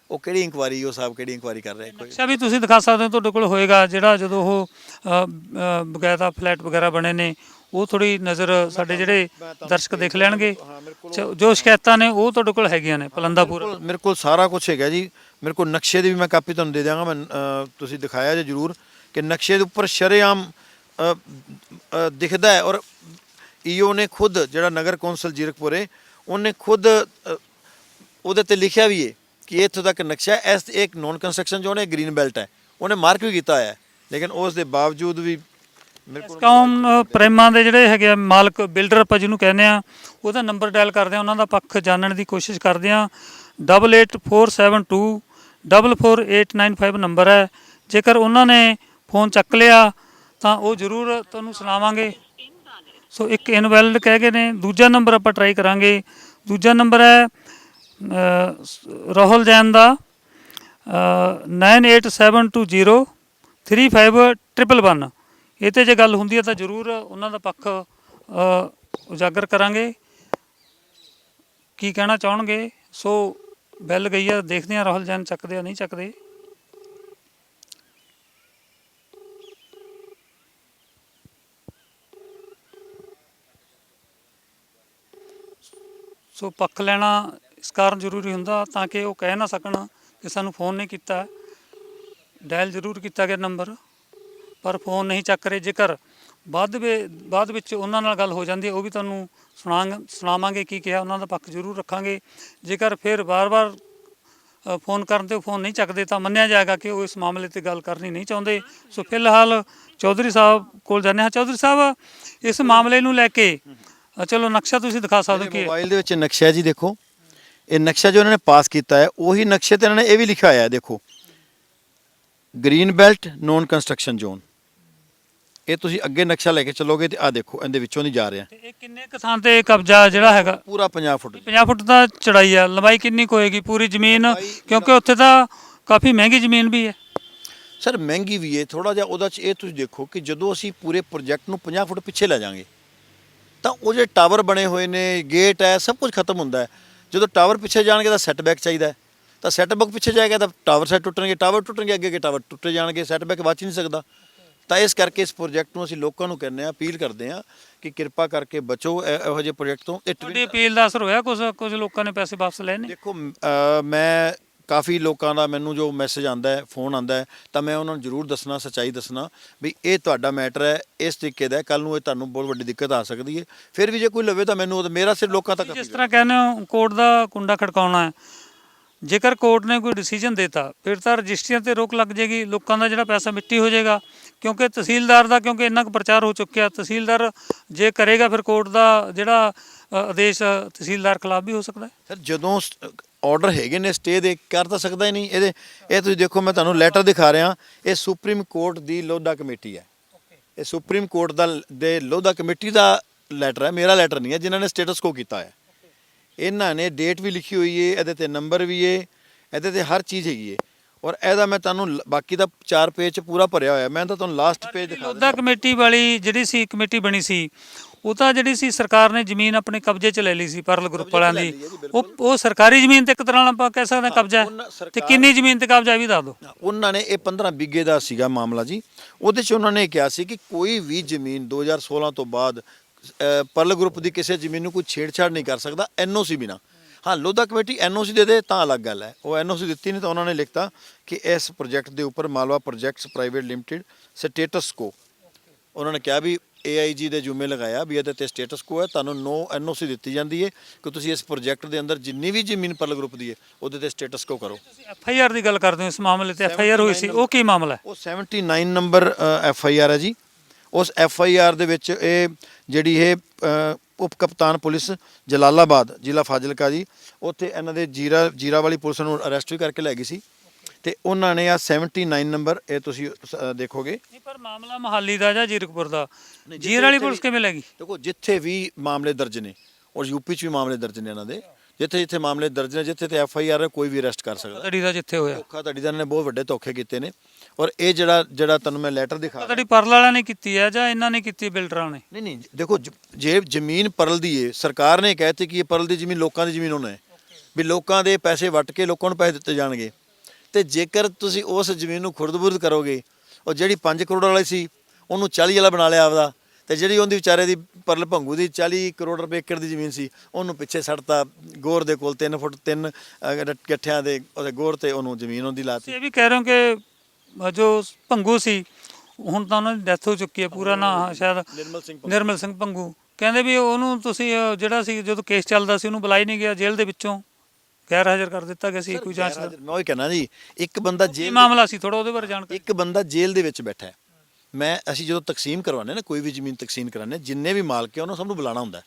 ਉਹ ਕਿਹੜੀ ਇਨਕੁਆਇਰੀ ਉਹ ਸਾਹਿਬ ਕਿਹੜੀ ਇਨਕੁਆਇਰੀ ਕਰ ਰਹੇ ਕੋਈ ਨਕਸ਼ਾ ਵੀ ਤੁਸੀਂ ਦਿਖਾ ਸਕਦੇ ਹੋ ਤੁਹਾਡੇ ਕੋਲ ਹੋਏਗਾ ਜਿਹੜਾ ਜਦੋਂ ਉਹ ਅ, ਫਲੈਟ ਵਗੈਰਾ ਬਣੇ ਨੇ ਉਹ ਥੋੜੀ ਨਜ਼ਰ ਸਾਡੇ ਜਿਹੜੇ ਦਰਸ਼ਕ ਦੇਖ ਲੈਣਗੇ। ਜੋ ਸ਼ਿਕਾਇਤਾਂ ਨੇ ਉਹ ਤੁਹਾਡੇ ਕੋਲ ਹੈਗੀਆਂ ਨੇ ਪਲੰਦਾਪੁਰ। ਮੇਰੇ ਕੋਲ ਸਾਰਾ ਕੁਝ ਹੈਗਾ ਜੀ। ਮੇਰੇ ਕੋਲ ਨਕਸ਼ੇ ਦੀ ਵੀ ਮੈਂ ਕਾਪੀ ਤੁਹਾਨੂੰ ਦੇ ਦਿਆਂਗਾ। ਮੈਂ ਤੁਸੀਂ ਦਿਖਾਇਆ ਜੇ ਜਰੂਰ ਕਿ ਨਕਸ਼ੇ ਦੇ ਉੱਪਰ ਸ਼ਰੇਆਮ ਦਿਖਦਾ ਹੈ ਔਰ ਈਓ ਨੇ ਖੁਦ ਜਿਹੜਾ ਨਗਰ ਕੌਂਸਲ ਜੀਰਕਪੁਰ ਉਹਨੇ ਖੁਦ ਉਹਦੇ ਤੇ ਲਿਖਿਆ ਵੀ ਹੈ ਕਿ ਇੱਥੋਂ ਤੱਕ ਨਕਸ਼ਾ ਇਸ ਇੱਕ ਨੌਨ ਕੰਸਟਰਕਸ਼ਨ ਜ਼ੋਨ ਹੈ ਗ੍ਰੀਨ ਬੈਲਟ ਹੈ। ਉਹਨੇ ਮਾਰਕ ਵੀ ਕੀਤਾ ਹੋਇਆ ਹੈ। ਲੇਕਿਨ ਉਸ ਦੇ ਬਾਵਜੂਦ ਵੀ ਮੇਰੇ ਕੋਲ ਦੇ ਜਿਹੜੇ ਹੈਗੇ ਆ ਮਾਲਕ ਬਿਲਡਰ ਆਪਾਂ ਜਿਹਨੂੰ ਕਹਿੰਦੇ ਆ ਉਹਦਾ ਨੰਬਰ ਡਾਇਲ ਕਰਦੇ ਆ ਉਹਨਾਂ ਦਾ ਪੱਖ ਜਾਣਨ ਦੀ ਕੋਸ਼ਿਸ਼ ਕਰਦੇ ਆ। 88472 44895 ਨੰਬਰ ਹੈ। ਜੇਕਰ ਉਹਨਾਂ ਨੇ ਫੋਨ ਚੱਕ ਲਿਆ ਤਾਂ ਉਹ ਜ਼ਰੂਰ ਤੁਹਾਨੂੰ ਸੁਣਾਵਾਂਗੇ। ਸੋ ਇੱਕ ਇਨਵੈਲਿਡ ਕਹਿ ਗਏ ਨੇ ਦੂਜਾ ਨੰਬਰ ਆਪਾਂ ਟਰਾਈ ਕਰਾਂਗੇ। ਦੂਜਾ ਨੰਬਰ ਹੈ ਰਾਹੁਲ ਜੈਨ ਦਾ ਅ, 98720 35111 ਇਹ ਤੇ ਜੇ ਗੱਲ ਹੁੰਦੀ ਹੈ ਤਾਂ ਜ਼ਰੂਰ ਉਹਨਾਂ ਦਾ ਪੱਖ ਉਜਾਗਰ ਕਰਾਂਗੇ। ਕੀ ਕਹਿਣਾ ਚਾਹਣਗੇ? ਸੋ, ਬੈਲ ਗਈ ਆ ਦੇਖਦੇ ਆ ਰਾਹੁਲ ਜੈਨ ਚੱਕਦੇ ਆ, ਨਹੀਂ ਚੱਕਦੇ। ਸੋ, ਪੱਖ ਲੈਣਾ ਇਸ ਕਾਰਨ ਜ਼ਰੂਰੀ ਹੁੰਦਾ ਤਾਂ ਕਿ ਉਹ ਕਹਿ ਨਾ ਸਕਣ ਕਿ ਸਾਨੂੰ ਫੋਨ ਨਹੀਂ ਕੀਤਾ। ਡਾਇਲ ਜ਼ਰੂਰ ਕੀਤਾ ਗਿਆ ਨੰਬਰ। ਪਰ ਫੋਨ ਨਹੀਂ ਚੱਕ ਰਹੇ ਜੇਕਰ ਬਾਅਦ ਵੇ ਬਾਅਦ ਵਿੱਚ ਉਹਨਾਂ ਨਾਲ ਗੱਲ ਹੋ ਜਾਂਦੀ ਹੈ ਉਹ ਵੀ ਤੁਹਾਨੂੰ ਸੁਣਾਂਗੇ ਸੁਣਾਵਾਂਗੇ ਕੀ ਕਿਹਾ ਉਹਨਾਂ ਦਾ ਪੱਖ ਜ਼ਰੂਰ ਰੱਖਾਂਗੇ। ਜੇਕਰ ਫਿਰ ਵਾਰ-ਵਾਰ ਫੋਨ ਕਰਨ ਤੇ ਫੋਨ ਨਹੀਂ ਚੱਕਦੇ ਤਾਂ ਮੰਨਿਆ ਜਾਏਗਾ ਕਿ ਉਹ ਇਸ ਮਾਮਲੇ ਤੇ ਗੱਲ ਕਰਨੀ ਨਹੀਂ ਚਾਹੁੰਦੇ। ਸੋ ਫਿਲਹਾਲ ਚੌਧਰੀ ਸਾਹਿਬ ਕੋਲ ਜਾਂਦੇ ਹਾਂ। ਚੌਧਰੀ ਸਾਹਿਬ ਇਸ ਮਾਮਲੇ ਨੂੰ ਲੈ ਕੇ ਚਲੋ ਨਕਸ਼ਾ ਤੁਸੀਂ ਦਿਖਾ ਸਕਦੇ ਹੋ ਕਿ ਮੋਬਾਈਲ ਦੇ ਵਿੱਚ ਨਕਸ਼ਾ ਜੀ ਦੇਖੋ। ਇਹ ਨਕਸ਼ਾ ਜੋ ਇਹਨਾਂ ਨੇ ਪਾਸ ਕੀਤਾ ਹੈ ਉਹੀ ਨਕਸ਼ੇ ਤੇ ਇਹਨਾਂ ਨੇ ਇਹ ਵੀ ਲਿਖਿਆ ਹੋਇਆ ਹੈ ਦੇਖੋ। Green belt non construction zone. ਇਹ ਤੁਸੀਂ ਅੱਗੇ ਨਕਸ਼ਾ ਲੈ ਕੇ ਚੱਲੋਗੇ ਤੇ ਆ ਦੇਖੋ ਇਹਦੇ ਵਿੱਚੋਂ ਦੀ ਜਾ ਰਿਹਾ। ਤੇ ਇਹ ਕਿੰਨੇ ਕੁ ਥਾਂ ਤੇ ਕਬਜ਼ਾ ਜਿਹੜਾ ਹੈਗਾ? ਪੂਰਾ 50 ਫੁੱਟ। 50 ਫੁੱਟ ਦਾ ਚੜਾਈ ਆ ਲੰਬਾਈ ਕਿੰਨੀ ਹੋਏਗੀ? ਪੂਰੀ ਜ਼ਮੀਨ ਕਿਉਂਕਿ ਉੱਥੇ ਤਾਂ ਕਾਫੀ ਮਹਿੰਗੀ ਜ਼ਮੀਨ ਵੀ ਹੈ। ਸਰ ਮਹਿੰਗੀ ਵੀ ਹੈ ਥੋੜਾ ਜਿਹਾ ਉਹਦਾ ਚ ਇਹ ਤੁਸੀਂ ਦੇਖੋ ਕਿ ਜਦੋਂ ਅਸੀਂ ਪੂਰੇ ਪ੍ਰੋਜੈਕਟ ਨੂੰ 50 ਫੁੱਟ ਪਿੱਛੇ ਲੈ ਜਾਾਂਗੇ ਤਾਂ ਉਹ ਜਿਹੜੇ ਟਾਵਰ ਬਣੇ ਹੋਏ ਨੇ ਗੇਟ ਹੈ ਸਭ ਕੁਝ ਖਤਮ ਹੁੰਦਾ ਹੈ। ਜਦੋਂ ਟਾਵਰ ਪਿੱਛੇ ਜਾਣਗੇ ਤਾਂ ਸੈਟਬੈਕ ਚਾਹੀਦਾ ਹੈ। ਤਾਂ ਸੈਟਬੈਕ ਪਿੱਛੇ ਜਾਏਗਾ ਤਾਂ ਟਾਵਰ ਸੈਟ ਟੁੱਟਣਗੇ ਟਾਵਰ ਟੁੱਟਣਗੇ ਅੱਗੇ ਅੱਗੇ ਟਾਵਰ ਟੁੱਟੇ ਜਾਣਗੇ ਸੈਟਬੈਕ ਬਚ ਨਹੀਂ ਸਕਦਾ। ਤਾਂ ਇਸ ਕਰਕੇ ਇਸ ਪ੍ਰੋਜੈਕਟ ਨੂੰ ਅਸੀਂ ਲੋਕਾਂ ਨੂੰ ਕਹਿੰਦੇ ਆ ਅਪੀਲ ਕਰਦੇ ਆ ਕਿ ਕਿਰਪਾ ਕਰਕੇ ਬਚੋ ਇਹ- ਇਹੋ ਜਿਹੇ ਪ੍ਰੋਜੈਕਟ ਤੋਂ ਇਹ ਤੁਹਾਡੀ ਅਪੀਲ ਦਾ ਅਸਰ ਹੋਇਆ ਕੁਝ ਕੁਝ ਲੋਕਾਂ ਨੇ ਪੈਸੇ ਵਾਪਸ ਲਏ ਨੇ? ਦੇਖੋ ਮ- ਕਾਫੀ ਲੋਕਾਂ ਦਾ ਮੈਨੂੰ ਜੋ ਮੈਸੇਜ ਆਂਦਾ ਹੈ ਫੋਨ ਆਂਦਾ ਹੈ ਤਾਂ ਮੈਂ ਉਹਨਾਂ ਨੂੰ ਜ਼ਰੂਰ ਦੱਸਣਾ ਸੱਚਾਈ ਦੱਸਣਾ ਵੀ ਇਹ ਤੁਹਾਡਾ ਮੈਟਰ ਹੈ ਇਸ ਤਰੀਕੇ ਦਾ ਕੱਲ ਨੂੰ ਇਹ ਤੁਹਾਨੂੰ ਬਹੁਤ ਵੱਡੀ ਦਿੱਕਤ ਆ ਸਕਦੀ ਹੈ। ਫਿਰ ਵੀ ਜੇ ਕੋਈ ਲਵੇ ਤਾਂ ਮੈਨੂੰ ਉਹ ਮੇਰਾ ਸਿਰ ਲੋਕਾਂ ਤੱਕ ਜਿਸ ਤਰ੍ਹਾਂ ਕਹਿੰਦੇ ਹੋ ਕੋਰਟ ਦਾ ਕੁੰਡਾ ਖੜਕਾਉਣਾ ਹੈ ਜੇਕਰ ਕੋਰਟ ਨੇ ਕੋਈ ਡਿਸੀਜਨ ਦਿੱਤਾ, ਫਿਰ ਤਾਂ ਰਜਿਸਟਰੀਆਂ ਤੇ ਰੋਕ ਲੱਗ ਜੇਗੀ, ਲੋਕਾਂ ਦਾ ਜਿਹੜਾ ਪੈਸਾ ਮਿੱਟੀ ਹੋ ਜਾਏਗਾ ਕਿਉਂਕਿ ਤਹਿਸੀਲਦਾਰ ਦਾ ਕਿਉਂਕਿ ਇੰਨਾ ਕੁ ਪ੍ਰਚਾਰ ਹੋ ਚੁੱਕਿਆ, ਤਹਿਸੀਲਦਾਰ ਜੇ ਕਰੇਗਾ ਫਿਰ ਕੋਰਟ ਦਾ ਜਿਹੜਾ ਆਦੇਸ਼ ਤਹਿਸੀਲਦਾਰ ਖਿਲਾਫ ਵੀ ਹੋ ਸਕਦਾ ਹੈ। ਸਰ, ਜਦੋਂ ਆਰਡਰ ਹੈਗੇ ਨੇ ਸਟੇ ਦੇ, ਕਰ ਤਾਂ ਸਕਦਾ ਹੀ ਨਹੀਂ। ਇਹਦੇ, ਇਹ ਤੁਸੀਂ ਦੇਖੋ, ਮੈਂ ਤੁਹਾਨੂੰ ਲੈਟਰ ਦਿਖਾ ਰਿਹਾ। ਇਹ ਸੁਪਰੀਮ ਕੋਰਟ ਦੀ ਲੋਧਾ ਕਮੇਟੀ ਹੈ। ਇਹ ਸੁਪਰੀਮ ਕੋਰਟ ਦਾ, ਦੇ ਲੋਧਾ ਕਮੇਟੀ ਦਾ ਲੈਟਰ ਹੈ, ਮੇਰਾ ਲੈਟਰ ਨਹੀਂ ਹੈ, ਜਿਨ੍ਹਾਂ ਨੇ ਸਟੇਟਸ ਕੋ ਕੀਤਾ ਹੈ। ਇਹਨਾਂ ਨੇ ਡੇਟ ਵੀ ਲਿਖੀ ਹੋਈ ਹੈ ਇਹਦੇ ਤੇ ਨੰਬਰ ਵੀ ਹੈ ਇਹਦੇ ਤੇ ਹਰ ਚੀਜ਼ ਹੈਗੀ ਹੈ ਔਰ ਇਹਦਾ ਮੈਂ ਤੁਹਾਨੂੰ ਲ- ਬਾਕੀ ਦਾ ਚਾਰ ਪੇਜ ਚ ਪੂਰਾ ਭਰਿਆ ਹੋਇਆ ਮੈਂ ਤਾਂ ਤੁਹਾਨੂੰ ਲਾਸਟ ਪੇਜ ਦਿਖਾ ਲੋਧਾ ਕਮੇਟੀ ਵਾਲੀ ਜਿਹੜੀ ਸੀ ਕਮੇਟੀ ਬਣੀ ਸੀ ਉਹ ਤਾਂ ਜਿਹੜੀ ਸੀ ਸਰਕਾਰ ਨੇ ਜ਼ਮੀਨ ਆਪਣੇ ਕਬਜ਼ੇ 'ਚ ਲੈ ਲਈ ਸੀ ਪਰਲ ਗਰੁੱਪ ਵਾਲਿਆਂ ਦੀ। ਉਹ ਉਹ ਸਰਕਾਰੀ ਜ਼ਮੀਨ ਤੇ ਇੱਕ ਤਰ੍ਹਾਂ ਨਾਲ ਆਪਾਂ ਕਹਿ ਸਕਦੇ ਹਾਂ ਕਬਜ਼ਾ ਉਹਨਾਂ ਹੈ ਤੇ ਸਰਕਾਰ- ਕਿੰਨੀ ਜ਼ਮੀਨ ਤੇ ਕਬਜ਼ਾ ਇਹ ਵੀ ਦੱਸ ਦਿਓ। ਉਹਨਾਂ ਨੇ ਇਹ 15 ਬਿੱਗੇ ਦਾ ਸੀਗਾ ਮਾਮਲਾ ਜੀ। ਉਹਦੇ 'ਚ ਉਹਨਾਂ ਨੇ ਕਿਹਾ ਸੀ ਕਿ ਕੋਈ ਵੀ ਜ਼ਮੀਨ 2016 ਤੋਂ ਬਾਅਦ ਪਰਲ ਗਰੁੱਪ ਦੀ ਕਿਸੇ ਜ਼ਮੀਨ ਨੂੰ ਕੋਈ ਛੇੜਛਾੜ ਨਹੀਂ ਕਰ ਸਕਦਾ ਐਨਓਸੀ ਬਿਨਾ। ਹਾਂ ਲੋਧਾ ਕਮੇਟੀ ਐਨਓਸੀ ਦੇ ਦੇ ਤਾਂ ਅਲੱਗ ਗੱਲ ਹੈ। ਉਹ ਐਨਓਸੀ ਦਿੱਤੀ ਨਹੀਂ ਤਾਂ ਉਹਨਾਂ ਨੇ ਲਿਖਤਾ ਕਿ ਇਸ ਪ੍ਰੋਜੈਕਟ ਦੇ ਉੱਪਰ Malwa projects private limited status quo. ਉਹਨਾਂ ਨੇ ਕਿਹਾ ਵੀ AIG ਦੇ ਜੁਮੇ ਲਗਾਇਆ ਵੀ ਇਹਦੇ ਤੇ ਸਟੇਟਸ ਕੋ ਹੈ ਤੁਹਾਨੂੰ ਨੋ ਐਨਓਸੀ ਦਿੱਤੀ ਜਾਂਦੀ ਹੈ ਕਿ ਤੁਸੀਂ ਇਸ ਪ੍ਰੋਜੈਕਟ ਦੇ ਅੰਦਰ ਜਿੰਨੀ ਵੀ ਜ਼ਮੀਨ ਪਰਲ ਗਰੁੱਪ ਦੀ ਹੈ ਉਹਦੇ ਤੇ ਸਟੇਟਸ ਕੋ ਕਰੋ। ਐਫ ਆਈ ਆਰ ਦੀ ਗੱਲ ਕਰਦੇ ਹੋ ਇਸ ਮਾਮਲੇ ਤੇ ਐਫ ਆਈ ਆਰ ਹੋਈ ਸੀ ਉਹ ਕੀ ਮਾਮਲਾ ਹੈ? ਉਹ 79 ਨੰਬਰ ਐਫ ਆਈ ਆਰ ਹੈ ਜੀ। ਉਸ ਐਫ ਆਈ ਆਰ ਦੇ ਵਿੱਚ ਇਹ ਜਿਹੜੀ ਇਹ ਉਪ ਕਪਤਾਨ ਪੁਲਿਸ ਜਲਾਲਾਬਾਦ ਜ਼ਿਲ੍ਹਾ ਫਾਜ਼ਿਲਕਾ ਜੀ ਉੱਥੇ ਇਹਨਾਂ ਦੇ ਜੀਰਾ ਜੀਰਾ ਵਾਲੀ ਪੁਲਿਸ ਨੂੰ ਅਰੈਸਟ ਵੀ ਕਰਕੇ ਲੈ ਗਈ ਸੀ ਤੇ ਉਹਨਾਂ ਨੇ ਆ 79 ਨੰਬਰ ਇਹ ਤੁਸੀਂ ਅ, ਦੇਖੋਗੇ। ਨਹੀਂ ਪਰ ਮਾਮਲਾ ਮਹਾਲੀ ਦਾ ਜਾਂ ਜੀਰਕਪੁਰ ਦਾ? ਜੀਰ ਵਾਲੀ ਪੁਲਿਸ ਕਿਵੇਂ ਲੱਗੀ ਦੇਖੋ ਜਿੱਥੇ ਵੀ ਮਾਮਲੇ ਦਰਜ ਨੇ ਔਰ ਯੂਪੀ 'ਚ ਵੀ ਮਾਮਲੇ ਦਰਜ ਨੇ ਇਹਨਾਂ ਦੇ ਜਿੱਥੇ ਜਿੱਥੇ ਮਾਮਲੇ ਦਰਜ ਨੇ ਜਿੱਥੇ ਤੇ ਐਫ ਆਈ ਆਰ ਹੈ ਕੋਈ ਵੀ ਅਰੈਸਟ ਕਰ ਸਕਦਾ। ਤੜੀ ਦਾ ਜਿੱਥੇ ਹੋਇਆ। ਧੋਖਾ ਧੜੀ ਦਾ ਇਹਨਾਂ ਨੇ ਬਹੁਤ ਵੱਡੇ ਧੋਖੇ ਕੀਤੇ ਨੇ। ਔਰ ਇਹ ਜਿਹੜਾ ਜਿਹੜਾ ਤੁਹਾਨੂੰ ਮੈਂ ਲੈਟਰ ਦਿਖਾ ਤੜੀ ਪਰਲ ਵਾਲਿਆਂ ਨੇ ਕੀਤੀ ਹੈ ਜਾਂ ਇਹਨਾਂ ਨੇ ਕੀਤੀ ਬਿਲਡਰਾਂ ਨੇ? ਨਹੀਂ ਨਹੀਂ ਦੇਖੋ ਜ- ਜੇ ਜ਼ਮੀਨ ਪਰਲ ਦੀ ਏ ਸਰਕਾਰ ਨੇ ਕਹਿਤੀ ਕਿ ਇਹ ਪਰਲ ਦੀ ਜ਼ਮੀਨ ਲੋਕਾਂ ਦੀ ਜ਼ਮੀਨ ਹੋਣਾ ਹੈ ਵੀ ਲੋਕਾਂ ਦੇ ਪੈਸੇ ਵੱਟ ਕੇ ਲੋਕਾਂ ਨੂੰ ਪੈਸੇ ਦਿੱਤੇ ਜਾਣਗੇ। ਤੇ ਜੇਕਰ ਤੁਸੀਂ ਉਸ ਜ਼ਮੀਨ ਨੂੰ ਖੁਰਦ-ਬੁਰਦ ਕਰੋਗੇ ਉਹ ਜਿਹੜੀ 5 ਕਰੋੜ ਵਾਲੀ ਸੀ ਉਹਨੂੰ 40 ਵਾਲਾ ਬਣਾ ਲਿਆ ਆਪਦਾ। ਤੇ ਜਿਹੜੀ ਉਹਦੀ ਵਿਚਾਰੇ ਦੀ ਪਰਲ ਭੰਗੂ ਦੀ 40 ਕਰੋੜ ਰੁਪਏ ਏਕੜ ਦੀ ਜ਼ਮੀਨ ਸੀ ਉਹਨੂੰ ਪਿੱਛੇ ਛੱਡਤਾ ਗੋਰ ਦੇ ਕੋਲ 3 ਫੁੱਟ 3 ਗੱਠਿਆਂ ਦੇ ਉਹਦੇ ਗੋਰ ਤੇ ਉਹਨੂੰ ਜ਼ਮੀਨ ਉਹਦੀ ਲਾਤੀ। ਤੁਸੀਂ ਇਹ ਵੀ ਕਹਿ ਰਹੇ ਹੋ ਕਿ ਜੋ ਭੰਗੂ ਸੀ ਹੁਣ ਤਾਂ ਉਹਨਾਂ ਦੀ ਡੈਥ ਹੋ ਚੁੱਕੀ ਹੈ ਪੂਰਾ ਨਾਂ ਸ਼ਾਇਦ ਨਿਰਮਲ ਸਿੰਘ ਨਿਰਮਲ ਸਿੰਘ ਭੰਗੂ। ਕਹਿੰਦੇ ਵੀ ਉਹਨੂੰ ਤੁਸੀਂ ਜਿਹੜਾ ਸੀ ਜਦੋਂ ਕੇਸ ਚੱਲਦਾ ਸੀ ਉਹਨੂੰ ਬੁਲਾਈ ਨਹੀਂ ਗਿਆ ਜੇਲ੍ਹ ਦੇ ਵਿੱਚੋਂ। ਗੈਰ ਹਾਜ਼ਰ ਕਰ ਦਿੱਤਾ ਗਿਆ ਸੀ ਕੋਈ ਜਾਂਚ ਦਾ। ਮੈਂ ਉਹੀ ਕਹਿਣਾ ਜੀ ਇੱਕ ਬੰਦਾ ਜੇਲ੍ਹ ਮਾਮਲਾ ਸੀ? ਥੋੜਾ ਉਹਦੇ ਬਾਰੇ ਜਾਣਕਾਰੀ। ਇੱਕ ਬੰਦਾ ਜੇਲ੍ਹ ਦੇ ਵਿੱਚ ਬੈਠਾ ਹੈ। ਮੈਂ, ਅਸੀਂ ਜਦੋਂ ਤਕਸੀਮ ਕਰਵਾਉਂਦੇ ਨਾ, ਕੋਈ ਵੀ ਜ਼ਮੀਨ ਤਕਸੀਮ ਕਰਾਉਂਦੇ ਜਿੰਨੇ ਵੀ ਮਾਲਕ ਹੈ, ਉਹਨਾਂ ਸਭ ਨੂੰ ਬੁਲਾਣਾ ਹੁੰਦਾ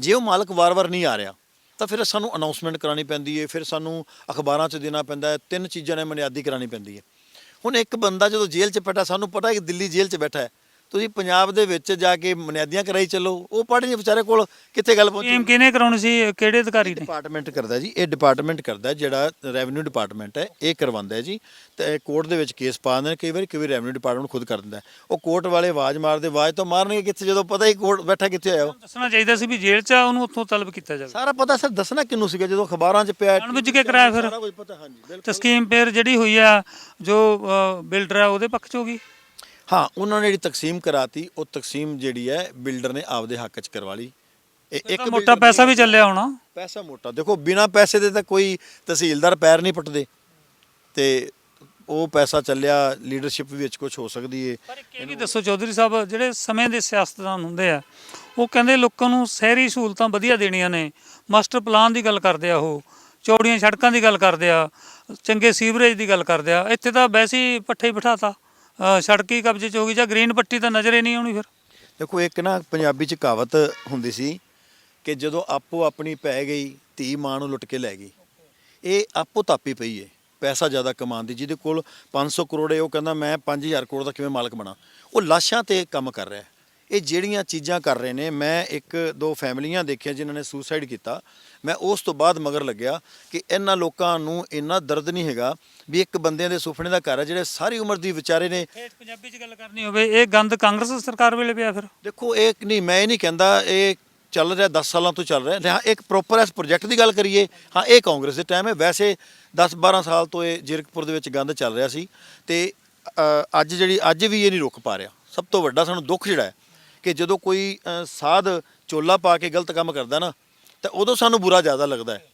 ਜੇ ਉਹ ਮਾਲਕ ਵਾਰ-ਵਾਰ ਨਹੀਂ ਆ ਰਿਹਾ, ਤਾਂ ਫਿਰ ਸਾਨੂੰ ਅਨਾਉਂਸਮੈਂਟ ਕਰਾਣੀ ਪੈਂਦੀ ਹੈ, ਫਿਰ ਸਾਨੂੰ ਅਖਬਾਰਾਂ 'ਚ ਦੇਣਾ ਪੈਂਦਾ ਹੈ, ਤਿੰਨ ਚੀਜ਼ਾਂ ਨੇ ਬੁਨਿਆਦੀ ਕਰਾਣੀ ਪੈਂਦੀ ਹੈ। ਹੁਣ ਇੱਕ ਬੰਦਾ ਜਦੋਂ ਜੇਲ੍ਹ 'ਚ ਬੈਠਾ, ਸਾਨੂੰ ਪਤਾ ਹੈ ਕਿ ਦਿੱਲੀ ਜੇਲ੍ਹ 'ਚ ਬੈਠਾ ਹੈ। ਤੁਸੀਂ ਪੰਜਾਬ ਦੇ ਵਿੱਚ ਜਾ ਕੇ ਬੁਨਿਆਦੀਆਂ ਕਰਾਈ ਚੱਲੋ ਉਹ ਪੜ੍ਹ ਨਹੀਂ ਵਿਚਾਰੇ ਕੋਲ ਕਿੱਥੇ ਗੱਲ ਪਹੁੰਚੀ ਟੀਮ ਕਿਹਨੇ ਕਰਾਉਣੀ ਸੀ ਕਿਹੜੇ ਅਧਿਕਾਰੀ ਨੇ ਡਿਪਾਰਟਮੈਂਟ ਕਰਦਾ ਜੀ ਇਹ ਡਿਪਾਰਟਮੈਂਟ ਕਰਦਾ ਜਿਹੜਾ ਰੈਵਨਿਊ ਡਿਪਾਰਟਮੈਂਟ ਹੈ ਇਹ ਕਰਵਾਉਂਦਾ ਹੈ ਜੀ। ਤੇ ਕੋਰਟ ਦੇ ਵਿੱਚ ਕੇਸ ਪਾ ਦਿੰਦੇ ਨੇ ਕਈ ਵਾਰੀ ਕਈ ਵਾਰੀ ਰੈਵਨਿਊ ਡਿਪਾਰਟਮੈਂਟ ਖੁਦ ਕਰ ਦਿੰਦਾ। ਹੈ। ਉਹ ਕੋਰਟ ਵਾਲੇ ਆਵਾਜ਼ ਮਾਰਦੇ ਆਵਾਜ਼ ਤਾਂ ਮਾਰਨਗੇ ਕਿੱਥੇ ਜਦੋਂ ਪਤਾ ਹੀ ਕੋਰਟ ਬੈਠਾ ਕਿੱਥੇ ਹੋਇਆ ਉਹ। ਦੱਸਣਾ ਚਾਹੀਦਾ ਸੀ ਵੀ ਜੇਲ੍ਹ 'ਚ ਆ ਉਹਨੂੰ ਉੱਥੋਂ ਤਲਬ ਕੀਤਾ ਜਾਵੇ। ਸਾਰਾ ਪਤਾ ਸਰ ਦੱਸਣਾ ਕਿੰਨੂੰ ਸੀਗਾ ਜਦੋਂ ਅਖਬਾਰਾਂ 'ਚ ਪਿਆ ਜਾਣਬੁੱਝ ਕੇ ਕਰਾਇਆ ਫਿਰ। ਸਾਰਾ ਕੁਝ ਪਤਾ ਹਾਂਜੀ ਬਿਲਕੁਲ। ਤੇ ਸਕੀਮ ਫਿਰ ਜਿਹੜੀ ਹੋਈ ਆ ਜੋ ਬਿਲਡਰ ਆ ਉਹਦੇ ਪੱਖ 'ਚ ਹੋ ਗਈ? ਹਾਂ ਉਹਨਾਂ ਨੇ ਜਿਹੜੀ ਤਕਸੀਮ ਕਰਾਤੀ ਉਹ ਤਕਸੀਮ ਜਿਹੜੀ ਹੈ ਬਿਲਡਰ ਨੇ ਆਪਦੇ ਹੱਕ 'ਚ ਕਰਵਾ ਲਈ। ਇਹ ਇੱਕ ਮੋਟਾ ਪੈਸਾ ਵੀ ਚੱਲਿਆ ਹੋਣਾ। ਪੈਸਾ ਮੋਟਾ। ਦੇਖੋ ਬਿਨਾ ਪੈਸੇ ਦੇ ਤਾਂ ਕੋਈ ਤਹਿਸੀਲਦਾਰ ਪੈਰ ਨਹੀਂ ਪਟਦੇ। ਤੇ ਉਹ ਪੈਸਾ ਚੱਲਿਆ ਲੀਡਰਸ਼ਿਪ ਵਿੱਚ ਕੁਝ ਹੋ ਸਕਦੀ ਏ। ਪਰ ਇੱਕ ਇਹ ਵੀ ਦੱਸੋ ਚੌਧਰੀ ਸਾਹਿਬ ਜਿਹੜੇ ਸਮੇਂ ਦੇ ਸਿਆਸਤਦਾਨ ਹੁੰਦੇ ਆ ਉਹ ਕਹਿੰਦੇ ਲੋਕਾਂ ਨੂੰ ਸ਼ਹਿਰੀ ਸਹੂਲਤਾਂ ਵਧੀਆ ਦੇਣੀਆਂ ਨੇ। ਮਾਸਟਰ ਪਲਾਨ ਦੀ ਗੱਲ ਕਰਦੇ ਆ ਉਹ ਚੌੜੀਆਂ ਸੜਕਾਂ ਦੀ ਗੱਲ ਕਰਦੇ ਆ ਚੰਗੇ ਸੀਵਰੇਜ ਦੀ ਗੱਲ ਕਰਦੇ ਆ। ਇੱਥੇ ਤਾਂ ਵੈਸੇ ਹੀ ਪੱਠੇ ਹੀ ਬਿਠਾਤਾ। ਸੜਕੀ ਕਬਜ਼ੇ 'ਚ ਹੋ ਗਈ ਜਾਂ ਗ੍ਰੀਨ ਪੱਟੀ ਤਾਂ ਨਜ਼ਰ ਹੀ ਨਹੀਂ ਆਉਣੀ ਫਿਰ? ਦੇਖੋ, ਇੱਕ ਨਾ ਪੰਜਾਬੀ ਚ ਕਹਾਵਤ ਹੁੰਦੀ ਸੀ ਕਿ ਜਦੋਂ ਆਪੋ ਆਪਣੀ ਪੈ ਗਈ, ਧੀ ਮਾਂ ਨੂੰ ਲੁੱਟ ਕੇ ਲੈ ਗਈ। ਇਹ ਆਪੋ ਤਾਪੀ ਪਈ ਏ, ਪੈਸਾ ਜ਼ਿਆਦਾ ਕਮਾਉਣ ਦੀ, ਜਿਹਦੇ ਕੋਲ 500 ਕਰੋੜ ਹੈ ਉਹ ਕਹਿੰਦਾ, ਮੈਂ 5000 ਕਰੋੜ ਦਾ ਕਿਵੇਂ ਮਾਲਕ ਬਣਾ? ਉਹ ਲਾਸ਼ਾਂ ਤੇ ਕੰਮ ਕਰ ਰਿਹਾ। ਇਹ ਜਿਹੜੀਆਂ ਚੀਜ਼ਾਂ ਕਰ ਰਹੇ ਨੇ, ਮੈਂ ਇੱਕ ਦੋ ਫੈਮਲੀਆਂ ਦੇਖੀਆਂ ਜਿਨ੍ਹਾਂ ਨੇ ਸੁਸਾਈਡ ਕੀਤਾ। ਮੈਂ ਉਸ ਤੋਂ ਬਾਅਦ ਮਗਰ ਲੱਗਿਆ ਕਿ ਇਹਨਾਂ ਲੋਕਾਂ ਨੂੰ ਇੰਨਾ ਦਰਦ ਨਹੀਂ ਹੈਗਾ ਵੀ ਇੱਕ ਬੰਦਿਆਂ ਦੇ ਸੁਪਨੇ ਦਾ ਘਰ ਹੈ ਜਿਹੜੇ ਸਾਰੀ ਉਮਰ ਦੀ ਵਿਚਾਰੇ ਨੇ। ਪੰਜਾਬੀ 'ਚ ਗੱਲ ਕਰਨੀ ਹੋਵੇ ਇਹ ਗੰਦ ਕਾਂਗਰਸ ਸਰਕਾਰ ਵੇਲੇ ਪਿਆ ਫਿਰ? ਦੇਖੋ ਇਹ ਨਹੀਂ ਮੈਂ ਇਹ ਨਹੀਂ ਕਹਿੰਦਾ ਇਹ ਚੱਲ ਰਿਹਾ 10 ਸਾਲਾਂ ਤੋਂ ਚੱਲ ਰਿਹਾ। ਹਾਂ ਇੱਕ ਪ੍ਰੋਪਰ ਇਸ ਪ੍ਰੋਜੈਕਟ ਦੀ ਗੱਲ ਕਰੀਏ ਹਾਂ ਇਹ ਕਾਂਗਰਸ ਦੇ ਟਾਈਮ ਹੈ। ਵੈਸੇ 10 12 ਸਾਲ ਤੋਂ ਇਹ ਜਿਰਕਪੁਰ ਦੇ ਵਿੱਚ ਗੰਦ ਚੱਲ ਰਿਹਾ ਸੀ ਤੇ ਅੱਜ ਜਿਹੜੀ ਅੱਜ ਵੀ ਇਹ ਨਹੀਂ ਰੁਕ ਪਾ ਰਿਹਾ। ਸਭ ਤੋਂ ਵੱਡਾ ਸਾਨੂੰ ਦੁੱਖ ਜਿਹੜਾ ਹੈ ਕਿ ਜਦੋਂ ਕੋਈ ਸਾਧ ਚੋਲਾ ਪਾ ਕੇ ਗਲਤ ਕੰਮ ਕਰਦਾ ਨਾ ਤਾਂ ਉਦੋਂ ਸਾਨੂੰ ਬੁਰਾ ਜ਼ਿਆਦਾ ਲੱਗਦਾ ਹੈ।